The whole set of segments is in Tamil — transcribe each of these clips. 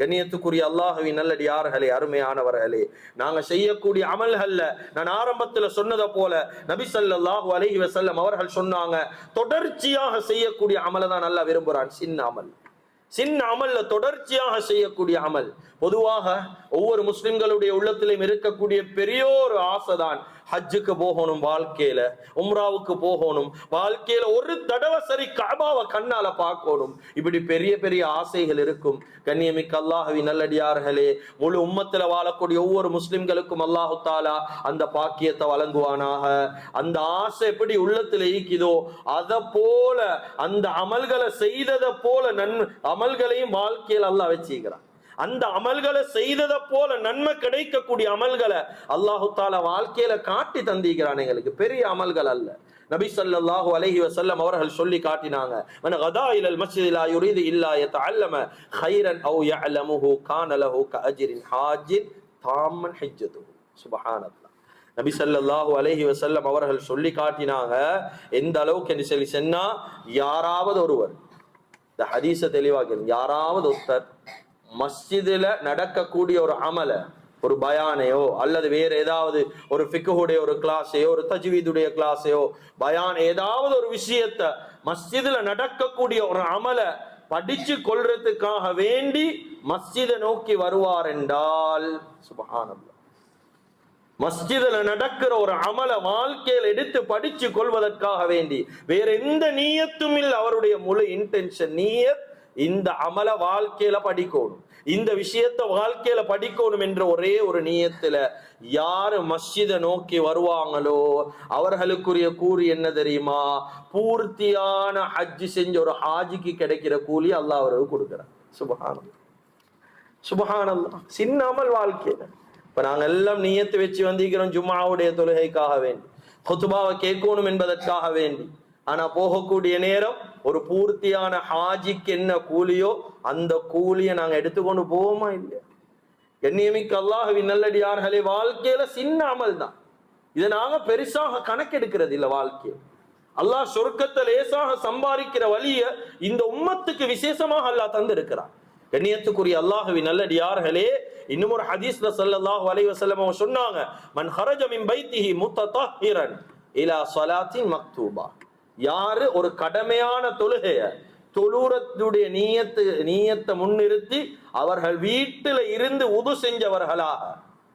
கண்ணியத்துக்குரிய அல்லாஹுவின் நல்லடியார்களே அருமையானவர்களே. நாங்க செய்யக்கூடிய அமல்கள்ல நான் ஆரம்பத்துல சொன்னதை போல நபி ஸல்லல்லாஹு அலைஹி வஸல்லம் அவர்கள் சொன்னாங்க தொடர்ச்சியாக செய்யக்கூடிய அமலை தான் நல்லா விரும்புறான். சின்ன அமல். சின்ன அமல்ல தொடர்ச்சியாக செய்யக்கூடிய அமல். பொதுவாக ஒவ்வொரு முஸ்லிம்களுடைய உள்ளத்திலும் இருக்கக்கூடிய பெரிய ஒரு ஆசைதான் ஹஜ்ஜுக்கு போகணும் வாழ்க்கையில உம்ராவுக்கு போகணும் வாழ்க்கையில ஒரு தடவை சரி காபாவை கண்ணால பார்க்கணும். இப்படி பெரிய பெரிய ஆசைகள் இருக்கும். கண்ணியமிக்க அல்லாஹவி நல்லடியார்களே முழு உம்மத்துல வாழக்கூடிய ஒவ்வொரு முஸ்லிம்களுக்கும் அல்லாஹு தாலா அந்த பாக்கியத்தை வழங்குவானாக. அந்த ஆசை எப்படி உள்ளத்துல ஈக்குதோ அத போல அந்த அமல்களை செய்ததை போல நன் அமல்களையும் வாழ்க்கையில் அல்லாஹ் வச்சுக்கிறான் அந்த அமல்களை செய்ததை போல நன்மை கிடைக்கக்கூடிய அமல்களை அல்லாஹு தால வாழ்க்கையில காட்டி தந்திக்கிறான் எங்களுக்கு. பெரிய அமல்கள் அல்ல. நபி சல்லாஹூ அலஹி வசல்லம் அவர்கள் சொல்லி காட்டினாங்க. இலல் நபி சல்லாஹூ அலஹி வசல்லம் அவர்கள் சொல்லி காட்டினாங்க எந்த அளவுக்கு என்று சொல்லி சொன்னா யாராவது ஒருவர். இந்த ஹதீஸ தெளிவாக யாராவது ஒருத்தர் மஸ்ஜிதுல நடக்கக்கூடிய ஒரு அமல ஒரு பயானையோ அல்லது வேற ஏதாவது ஒரு ஃபிக்குடைய ஒரு கிளாஸையோ ஒரு தஜ்வீதுடைய கிளாஸையோ பயான் ஏதாவது ஒரு விஷயத்த மஸ்ஜிதுல நடக்கக்கூடிய ஒரு அமல படிச்சு கொள்றதுக்காக வேண்டி மஸ்ஜிதை நோக்கி வருவார் என்றால் சுபஹானல்லாஹ் மஸ்ஜிதுல நடக்கிற ஒரு அமல வாழ்க்கையில் எடுத்து படிச்சு கொள்வதற்காக வேண்டி வேற எந்த நீயத்தும் இல்லை அவருடைய முழு இன்டென்ஷன் நீயத் இந்த அமல வாழ்க்கையில படிக்கணும். இந்த விஷயத்த வாழ்க்கையில படிக்கணும் என்ற ஒரே ஒரு நீயத்துல யாரு மஸ்ஜிதை நோக்கி வருவாங்களோ அவர்களுக்குரிய கூறு என்ன தெரியுமா? பூர்த்தியான ஹஜ்ஜு செஞ்ச ஒரு ஹாஜிக்கு கிடைக்கிற கூலி அல்லாஹ் அவருக்கு கொடுக்கிறார். சுபஹானம் சுபஹானல்லாஹ் சின்ன அமல் வாழ்க்கையில. இப்ப நாங்க எல்லாம் நியத்து வச்சு வந்திருக்கிறோம் ஜும்மாவுடைய தொழுகைக்காக வேண்டி. ஹொத்துபாவை கேட்கணும் என்பதற்காக வேண்டி. ஆனா போகக்கூடிய நேரம் ஒரு பூர்த்தியான ஹாஜிக்கு என்ன கூலியோ அந்த கூலியை நாங்க எடுத்துக்கொண்டு போவோமா இல்லையா? கண்ணியமிக்க அல்லாஹுவின் நல்லடியார்களே வாழ்க்கையில சின்ன அமல் தான் இதை நாங்க பெருசாக கணக்கெடுக்கிறது இல்லை வாழ்க்கையை. அல்லாஹ் சொர்க்கத்தை லேசாக சம்பாதிக்கிற வழிய இந்த உம்மத்துக்கு விசேஷமாக அல்லாஹ் தந்திருக்கிறான். கண்ணியத்துக்குரிய அல்லாஹுவின் நல்லடியார்களே இன்னும் ஒரு ஹதீஸ்ல ஸல்லல்லாஹு அலைஹி வஸல்லம் சொன்னாங்க மன் ஹரஜ மின் பைத்திஹி முத்ததஹிரன் இலா ஸலாத்தின் மக்தூபா. யாரு? ஒரு கடமையான தொழுகைய தொழுறத்துடைய நீயத்து நீயத்தை முன்னிறுத்தி அவர்கள் வீட்டில் இருந்து உது செஞ்சவர்களாக.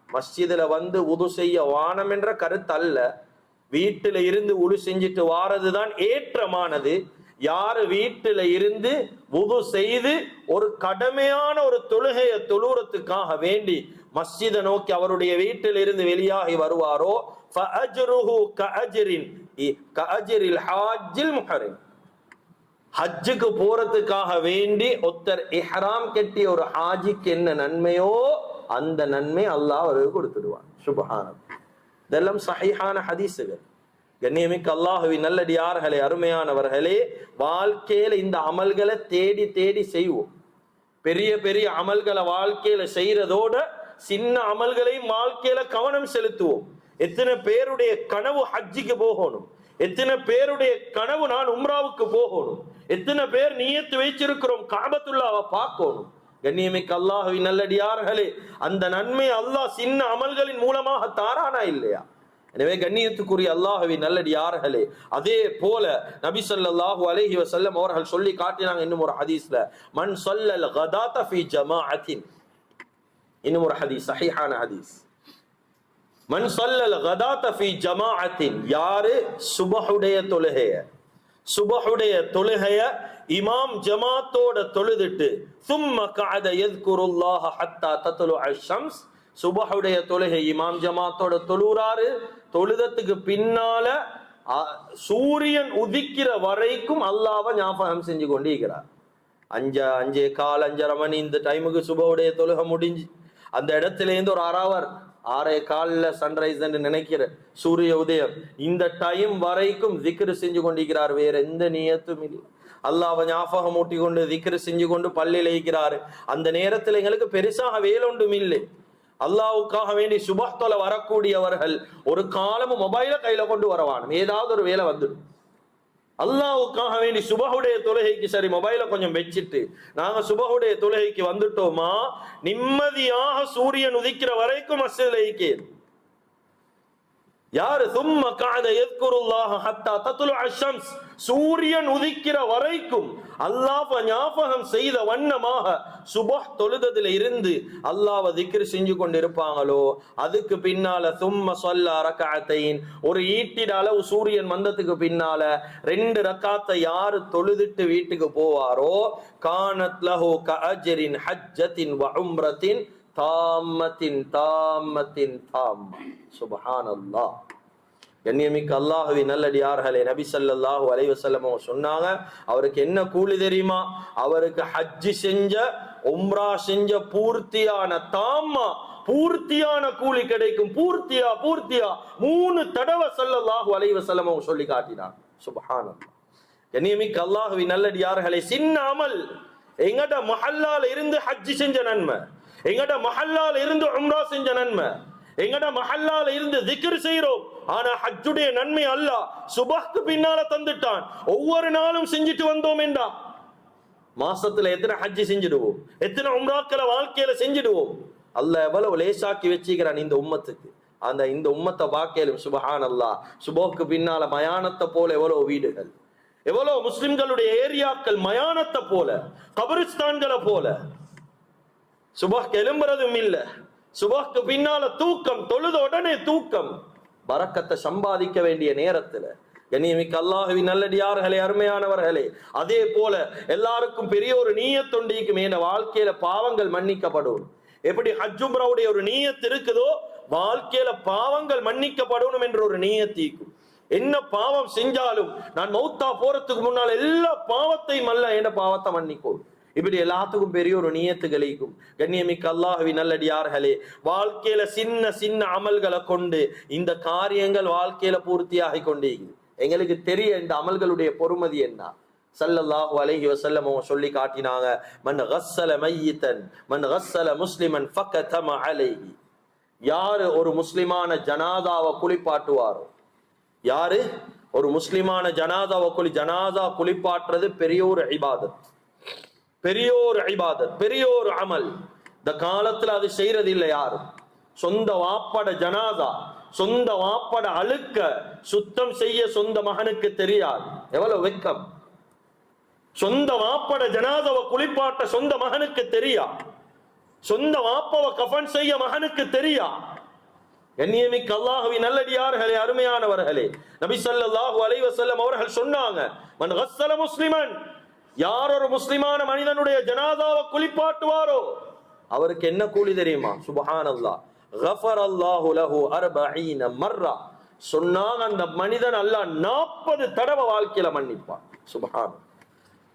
மஸ்ஜிதுல வந்து உது செய்ய வானம் என்ற கருத்து அல்ல இருந்து உடு செஞ்சுட்டு வாரதுதான் ஏற்றமானது. யாரு வீட்டில் இருந்து உது செய்து ஒரு கடமையான ஒரு தொழுகையை தொழுறதுக்காக வேண்டி மஸ்ஜிதை நோக்கி அவருடைய வீட்டில் இருந்து வெளியாகி வருவாரோ? ஹாஜில் கஅஜ்ரின் முஹரிம் ஹஜ்ஜுக்கு போறதுக்காக வேண்டி ஒருத்தர் இஹ்ராம் கட்டிய ஒரு ஹாஜிக்கு என்ன நன்மையோ அந்த நன்மை அல்லாஹ் அவருக்கு கொடுத்துடுவான். சுபஹானம் இதெல்லாம் சஹிஹான ஹதீஸுகள். கண்ணியமிக்க அல்லாஹுவி நல்லடியார்களே அருமையானவர்களே வாழ்க்கையில இந்த அமல்களை தேடி தேடி செய்வோம். பெரிய பெரிய அமல்களை வாழ்க்கையில செய்யறதோட சின்ன அமல்களையும் வாழ்க்கையில கவனம் செலுத்துவோம். எத்தனை பேருடைய கனவு ஹஜ்ஜிக்கு போகணும்? எத்தனை பேருடைய கனவு நான் உம்ராவுக்கு போகணும்? எத்தனை பேர் நீயத்து வைச்சிருக்கிறோம் காபத்துள்ளாவை பார்க்கணும்? கண்ணியமிக்க அல்லாஹுவின் நல்லடியார்களே அந்த நன்மை அல்லாஹ் சின்ன அமல்களின் மூலமாக தாரானா இல்லையா? எனவே கண்ணியத்துக்குரிய அல்லாஹவி நல்லடியார்களே அதே போல நபி ஸல்லல்லாஹு அலைஹி வசல்லம் அவர்கள் சொல்லி காட்டினாங்க இன்னும் ஒரு ஹதீஸ்ல மண் சொல்லல் கதாத ஜமாஅத்தின். இன்னும் ஒரு ஹதீஸ் சஹிஹான ஹதீஸ். மண் ஸல்லல் கதாத ஃபீ ஜமாஅத்தின். யாரு? சுபஹுடைய தொழுகைய. சுபஹுடைய தொழுகைய இமாம் ஜமாத்தோட தொழுதுட்டு சும்ம காத எத்குருல்லாஹ ஹத்தா தத்லு அஷம்ஸ். சுபஹுடைய தொழுகை இமாம் ஜமாத்தோட தொழுறாரு. தொழுதத்துக்கு பின்னால அ- சூரியன் உதிக்கிற வரைக்கும் அல்லாவை ஞாபகம் செஞ்சு கொண்டிருக்கிறார். அஞ்சு அஞ்சே கால் அஞ்சரை மணி இந்த டைமுக்கு சுபவுடைய தொழுகை முடிஞ்சு அந்த இடத்துல இருந்து ஒரு அறவர் ஆறே காலில் சன்ரைஸ் நினைக்கிற சூரிய உதயம். இந்த டைம் வரைக்கும் திக்ரு செஞ்சு கொண்டிருக்கிறார். வேற எந்த நியத்தும் இல்லை. அல்லாவை ஞாபகம் ஊட்டி கொண்டு திக்ரு செஞ்சு கொண்டு பள்ளியில் இருக்கிறாரு அந்த நேரத்தில் எங்களுக்கு பெருசாக வேலொன்றும் இல்லை. அல்லாஹ்வுக்காக வேண்டி சுபத்தொலை வரக்கூடியவர்கள் ஒரு காலமும் மொபைலை கையில கொண்டு வரவானும் ஏதாவது ஒரு வேலை வந்துடும். அல்லாவுக்காக வேண்டி சுபகுடைய தொழுகைக்கு சரி மொபைலை கொஞ்சம் வச்சுட்டு நாங்க சுபகுடைய தொழுகைக்கு வந்துட்டோமா? நிம்மதியாக சூரியன் உதிக்கிற வரைக்கும் மஸ்ஜித்ல யாரு? சும்ம காத எத்குருல்லாஹ ஹத்தா தத்துலு அஷம்ஸ் சூரியன் உதிக்கிற வரைக்கும் அல்லாஹ் ஞாபகம் செய்த வண்ணமாக சுபஹ் தொழுததுல இருந்து அல்லாஹ் திக்ர் செஞ்சு கொண்டிருப்பாங்களோ? அதுக்கு பின்னால சும்ம சொல்ல ரக்காத்தையின் ஒரு ஈட்டிட அளவு சூரியன் வந்ததுக்கு பின்னால ரெண்டு ரக்காத்தை யாரு தொழுதுட்டு வீட்டுக்கு போவாரோ? கானத் லஹோ கஜரின் ஹஜ்ஜத்தின் வ உம்ரத்தின் தாமத்தின் தாமத்தின் தாம்ம சுபஹானல்லாஹ். கண்ணியமிக்க அல்லாஹுவின் நல்லடியார்களே நபி சல்லாஹூ அலைஹி சொன்னாங்க அவருக்கு என்ன கூலி தெரியுமா? அவருக்கு ஹஜ்ஜி செஞ்ச உம்ரா செஞ்ச பூர்த்தியான தாமா பூர்த்தியான கூலி கிடைக்கும் பூர்த்தியா பூர்த்தியா மூணு தடவை சல்லல்லாஹு அலைஹி சொல்லி காட்டினாங்க. சுபஹானல்லாஹ். கண்ணியமிக்க அல்லாஹவி நல்லடியார்களே சின்ன அமல். எங்கட மஹல்லால இருந்து ஹஜ்ஜி செஞ்ச நன்மை. எங்கட மஹல்லால் இருந்து உம்ரா செஞ்ச நன்மை. எங்கட மஹல்லால இருந்து திக்ர் செய்யறோம் ஆனா ஹஜ்ஜுடைய நன்மை அல்ல. சுபஹ்க்கு பின்னால தந்துட்டான். ஒவ்வொரு நாளும் செஞ்சுட்டு வந்தோம் என்றா. மாசத்துல எத்தனை ஹஜ்ஜி செஞ்சிடுவோம்? எத்தனை உம்ராக்களை வாழ்க்கையில செஞ்சிடுவோம்? அல்ல எவ்வளவு லேசாக்கி வச்சுக்கிறான் இந்த உம்மத்துக்கு. அந்த இந்த உம்மத்தை வாக்கையிலும் சுபஹான் அல்லா சுபோக்கு பின்னால மயானத்தை போல எவ்வளவு வீடுகள். எவ்வளவு முஸ்லிம்களுடைய ஏரியாக்கள் மயானத்தை போல கபரிஸ்தான்களை போல. சுபஹ்க்கு எழும்புறதும் இல்ல. சுபஹ்க்கு பின்னால தூக்கம் தொழுத உடனே தூக்கம். பறக்கத்தை சம்பாதிக்க வேண்டிய நேரத்துல கண்ணியமிக்க அல்லாஹவி நல்லடியார்களே அருமையானவர்களே அதே போல எல்லாருக்கும் பெரிய ஒரு நீயத்தொண்டிக்கும் என வாழ்க்கையில பாவங்கள் மன்னிக்கப்படும். எப்படி ஹஜ்ஜும்ராவுடைய ஒரு நீயத்து இருக்குதோ வாழ்க்கையில பாவங்கள் மன்னிக்கப்படணும் என்ற ஒரு நீயத்தீக்கும் என்ன பாவம் செஞ்சாலும் நான் மௌத்தா போறதுக்கு முன்னால் எல்லா பாவத்தையும் அல்ல என்ன பாவத்தை மன்னிக்கோ இப்படி எல்லாத்துக்கும் பெரிய ஒரு நியத்து கழிக்கும் கண்ணியமிக்க அல்லாஹவி நல்லடியார்களே வாழ்க்கையில சின்ன சின்ன அமல்களை கொண்டு இந்த காரியங்கள் வாழ்க்கையில பூர்த்தியாகி கொண்டே எங்களுக்கு தெரிய இந்த அமல்களுடைய பொறுமதி என்ன? சல்லல்லாஹு அலைஹி வசல்லம் அவங்க சொல்லி காட்டினாங்க மன் ஹஸ்ஸல மையித்தன் மன் ஹஸ்ஸல முஸ்லிமன் ஃபக்கதம அலைஹி. யாரு ஒரு முஸ்லிமான ஜனாதாவை குளிப்பாட்டுவாரோ? யாரு? ஒரு முஸ்லிமான ஜனாதாவை குளி ஜனாதா குளிப்பாட்டுறது பெரிய ஒரு இபாதத். பெரியோர் ஐபாதத் பெரியோர் அமல். இந்த காலத்துல அது செய்யறது இல்லை யாரும். சொந்த வாப்பட ஜனாதா சொந்த வாப்பட அழுக்க சுத்தம் செய்ய சொந்த மகனுக்கு தெரியாது. எவ்வளவு வெக்கம். சொந்த வாப்பட ஜனாதவ குளிப்பாட்ட சொந்த மகனுக்கு தெரியா? சொந்த வாப்பவ கஃபன் செய்ய மகனுக்கு தெரியா? கண்ணியமிக்க அல்லாஹுவி நல்லடியார்களே அருமையானவர்களே நபி சல்லாஹூ அலைவசல்லம் அவர்கள் சொன்னாங்க மன் ஹஸ்ஸல முஸ்லிமன் யார் ஒரு முஸ்லிமான மனிதனுடைய ஜனாதாவை குளிப்பாட்டுவாரோ? அவருக்கு என்ன கூலி தெரியுமா? சுபஹானல்லாஹ். கஃபர் அல்லாஹு லஹு அர்பஈன மர்ரா. சொன்னாங்க அந்த மனிதன் அல்லாஹ் நாற்பது தடவை வாழ்க்கையில மன்னிப்பான். சுபஹான்.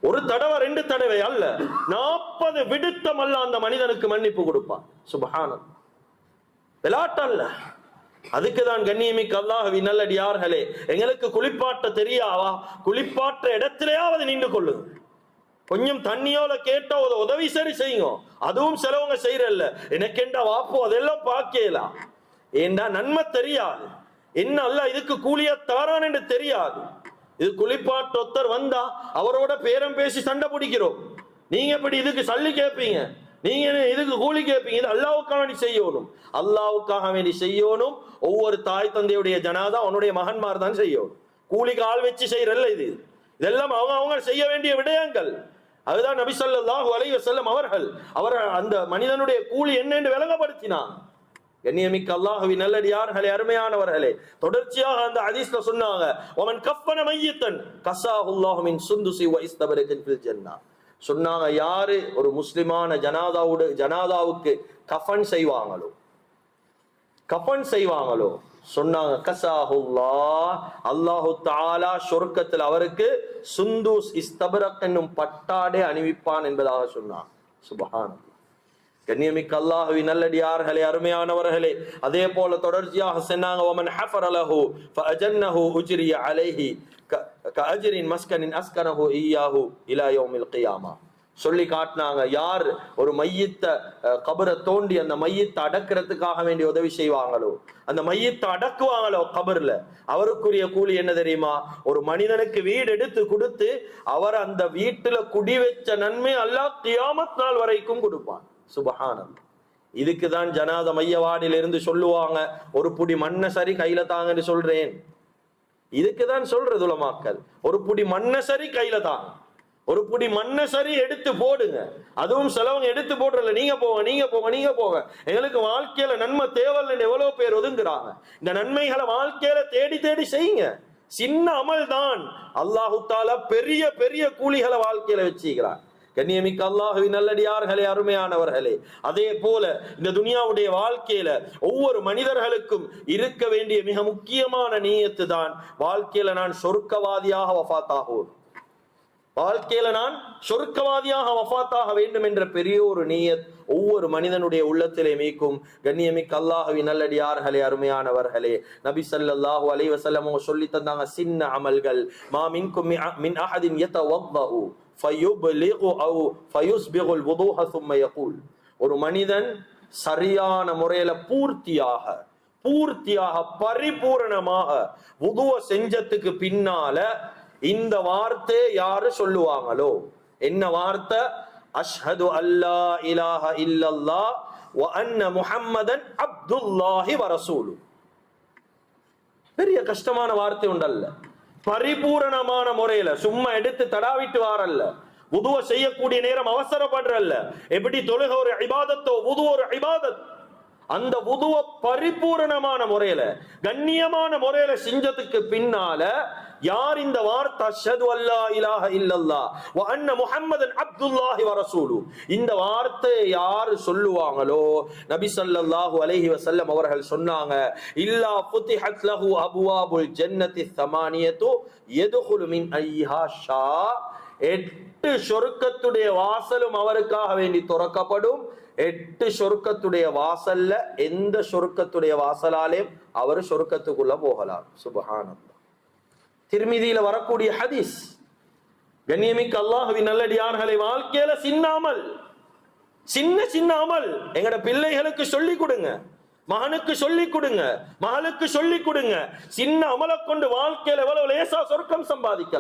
ஒரு தடவை ரெண்டு தடவை அல்ல நாற்பது விடுத்தம் அல்ல அந்த மனிதனுக்கு மன்னிப்பு கொடுப்பான். சுபஹானல்லாஹ் விளாட்டல்ல அதுக்கு தான் கண்ணியமிக்க அல்லாஹவி நல்லடியார்களே எங்களுக்கு குளிப்பாட்ட தெரியாவா குளிப்பாட்ட இடத்திலேயாவது நின்று கொள்ளுங்க கொஞ்சம் தண்ணியோல கேட்டா அதை உதவி சரி செய்யும் அதுவும் சிலவங்க செய்யறல்ல. எனக்கெண்டா வாப்போ அதெல்லாம் பார்க்கலாம் ஏண்டா நன்மை தெரியாது. என்ன அல்ல இதுக்கு கூலியா தாரான் என்று தெரியாது. இது குளிப்பாட்டொத்தர் வந்தா அவரோட பேரம் பேசி சண்டை பிடிக்கிறோம். நீங்க எப்படி இதுக்கு சல்லி கேட்பீங்க நீங்க இதுக்கு கூலி கேட்பீங்க இது அல்லாவுக்காக வேண்டி செய்யணும். அல்லாவுக்காக வேண்டி செய்யணும். ஒவ்வொரு தாய் தந்தையுடைய ஜனாதான் அவனுடைய மகன்மார் தான் செய்யணும். கூலிக்கு ஆள் வச்சு செய்யறல்ல இது. இதெல்லாம் அவங்க அவங்க செய்ய வேண்டிய விடயங்கள். அதுதான் நபி சொல்லாஹு அலைய செல்லம் அவர்கள். அவர் அந்த மனிதனுடைய கூலி என்ன என்று விளங்கப்படுத்தினான். கண்ணியமிக்க அல்லாஹுவி நல்லடியார்களே அருமையானவர்களே தொடர்ச்சியாக அந்த ஹதீஸ்ல சொன்னாங்க ஒமன் கஃபன மையத்தன் கசாஹுல்லாஹுமின் சுந்துசி வ இஸ்தபரத்தின் ஃபில் ஜன்னா. சொன்னாங்க யாரு ஒரு முஸ்லிமான ஜனாதாவோடு ஜனாதாவுக்கு கஃபன் செய்வாங்களோ? கஃபன் செய்வாங்களோ? சொன்னாங்க கசாஹுல்லா அல்லாஹு தாலா சொர்க்கத்தில் அவருக்கு சுந்தூஸ் இஸ்தபரக் என்னும் பட்டாடே அணிவிப்பான் என்பதாக சொன்னான். சுபஹான் கண்ணியமிக்க அல்லாஹுவி நல்லடியார்களே அருமையானவர்களே அதே போல தொடர்ச்சியாக சொன்னாங்க ஒமன் ஹஃபர் அலஹு ஃபஅஜன்னஹு உஜ்ரிய அலைஹி கஅஜரின் மஸ்கனின் அஸ்கனஹு ஈயாஹு இலா யௌமில் கியாமா. சொல்லி காட்டினாங்க. யார் ஒரு மையத்த கபரை தோண்டி அந்த மையத்தை அடக்கிறதுக்காக வேண்டி உதவி செய்வாங்களோ? அந்த மையத்தை அடக்குவாங்களோ கபர்ல? அவருக்குரிய கூலி என்ன தெரியுமா? ஒரு மனிதனுக்கு வீடு எடுத்து கொடுத்து அவர் அந்த வீட்டுல குடி வச்ச நன்மை அல்லாஹ் தியாமத் நாள் வரைக்கும் கொடுப்பான். சுபஹானம் இதுக்கு தான் ஜனாத மையவாடியில இருந்து சொல்லுவாங்க ஒரு புடி மண்ணை சரி கையில தாங்கன்னு சொல்றேன். இதுக்கு தான் சொல்றது உலமாக்கல் ஒரு புடி மண்ணை சரி கையில தாங்க. ஒரு புடி மண்ணை சரி எடுத்து போடுங்க. அதுவும் சிலவங்க எடுத்து போடுறல நீங்க போங்க நீங்க போங்க நீங்க போங்க. எங்களுக்கு வாழ்க்கையில நன்மை தேவைன்னு எவ்வளவு பேர் ஒதுங்குறாங்க. இந்த நன்மைகளை வாழ்க்கையில தேடி தேடி செய்யுங்க. சின்ன அமல் தான். அல்லாஹுத்தால பெரிய பெரிய கூலிகளை வாழ்க்கையில வச்சுக்கிறார் கண்ணியமிக்க அல்லாஹுவின் நல்லடியார்களே அருமையானவர்களே. அதே போல இந்த துனியாவுடைய வாழ்க்கையில ஒவ்வொரு மனிதர்களுக்கும் இருக்க வேண்டிய மிக முக்கியமான நீயத்து தான் வாழ்க்கையில நான் சொர்க்கவாதியாக வஃத்தாகுவேன். வாழ்க்கையில நான் சொருக்கவாதியாக வஃபாத்தாக வேண்டும் என்ற பெரிய ஒரு நீயத் ஒவ்வொரு மனிதனுடைய உள்ளத்திலே மீக்கும். கண்ணியமிக்க அல்லாஹவி நல்லடியார்களே அருமையானவர்களே. நபி சல்லாஹு அலைவசல்லம் அவங்க சொல்லி தந்தாங்க சின்ன அமல்கள். மா மின்கும் மின் அஹதின் எத்த வவ்வஹு ஃபயுப்லிகு அவு ஃபயுஸ்பிகுல் வுதுஹ சும்ம யகூல். ஒரு மனிதன் சரியான முறையில பூர்த்தியாக பூர்த்தியாக பரிபூரணமாக உதுவ செஞ்சத்துக்கு பின்னால இந்த வார்த்தை யாரு சொல்லுவாங்களோ? என்ன வார்த்தை? அஷ்ஹது அல்லா இலாஹ இல்லல்லா வ அன்ன முஹம்மதன் அப்துல்லாஹி வ ரசூலு. பெரிய கஷ்டமான வார்த்தை உண்டல்ல. பரிபூரணமான முறையில சும்மா எடுத்து தடாவிட்டு வாரல்ல. உதுவ செய்யக்கூடிய நேரம் அவசரப்படுறல்ல. எப்படி தொழுக ஒரு இபாதத்தோ உது ஒரு இபாதத். அந்த உதுவ பரிபூரணமான முறையில கண்ணியமான முறையில செஞ்சதுக்கு பின்னால யார் இந்த வார்த்தை? அஷ்ஹது அல்லா இலாஹ இல்லல்லா. வ அன்ன முஹம்மதன் அப்துல்லாஹி வ ரசூலு. இந்த வார்த்தையை யார் சொல்லுவாங்களோ நபி ஸல்லல்லாஹு அலைஹி வஸல்லம் அவர்கள் சொன்னாங்க இல்லா ஃபுதிஹத் லஹு அபுவாபுல் ஜன்னதி ஸமானியத்து யதுகுலு மின் ஐஹா ஷா. எட்டு சொருக்கத்துடைய வாசலும் அவருக்காக வேண்டி துறக்கப்படும். எட்டு சொருக்கத்துடைய வாசல்ல எந்த சொருக்கத்துடைய வாசலாலே அவர் சொருக்கத்துக்குள்ள போகலாம். சுபஹானல்லாஹ். திருமிதியில வரக்கூடிய ஹதீஸ் கண்ணியமிக்க அல்லாஹுவின் நல்லடியார்களை வாழ்க்கையில சின்னாமல் சின்ன சின்ன அமல் எங்கட பிள்ளைகளுக்கு சொல்லி கொடுங்க மகனுக்கு சொல்லி கொடுங்க மகளுக்கு சொல்லி கொடுங்க சின்ன அமலை கொண்டு வாழ்க்கையில எவ்வளவு லேசா சொர்க்கம் சம்பாதிக்கலாம்.